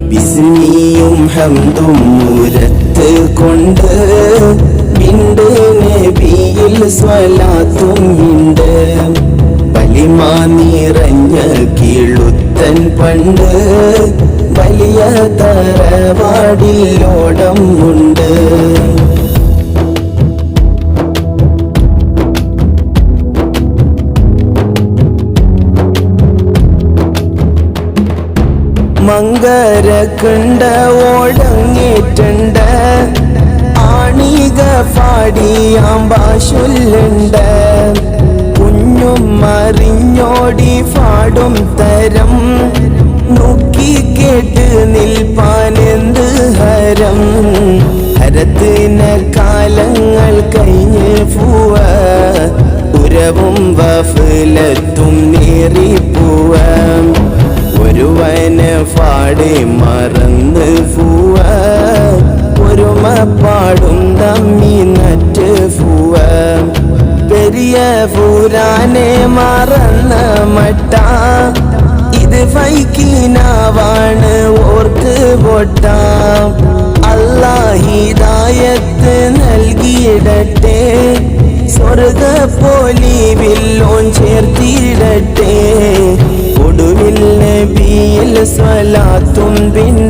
ബിസ്മിയും ഹംദും മൂരത്ത് കൊണ്ട് ഉണ്ട് നബിയിൽ സ്വലാത്തും ഉണ്ട് വലിമ നിറഞ്ഞ കീഴുത്തൻ പണ്ട് വലിയ തറവാടിലോടം ഉണ്ട്. മങ്കരക്കുണ്ട ഓടങ്ങേറ്റണ്ട. ആണിക പാടിയാമ്പാശുല്ലുണ്ട് കുഞ്ഞും മറിഞ്ഞോടി പാടും തരം. നോക്കി കേട്ട് നിൽപ്പാൻ എന്ത് ഹരം. ഹരത്തിന് കാലങ്ങൾ കഴിഞ്ഞ് പൂവ. ഉരവും വഫലത്തും നേറിപ്പൂവാം. പാടി മറന്ന് പൂവ ഒരുമ പാടും തമ്മി നറ്റ് പൂവ പെരിയ പൂരാനെ മറന്ന മട്ട. ഇത് ഫൈക്കീനാവാണ് ഓർക്ക് പൊട്ട. അല്ലാഹിദായത്ത് നൽകിയിടട്ടെ. സ്വർഗ പോലി വില്ലോൻ നബിയിൽ സ്വലാത്തും പിണ്ട്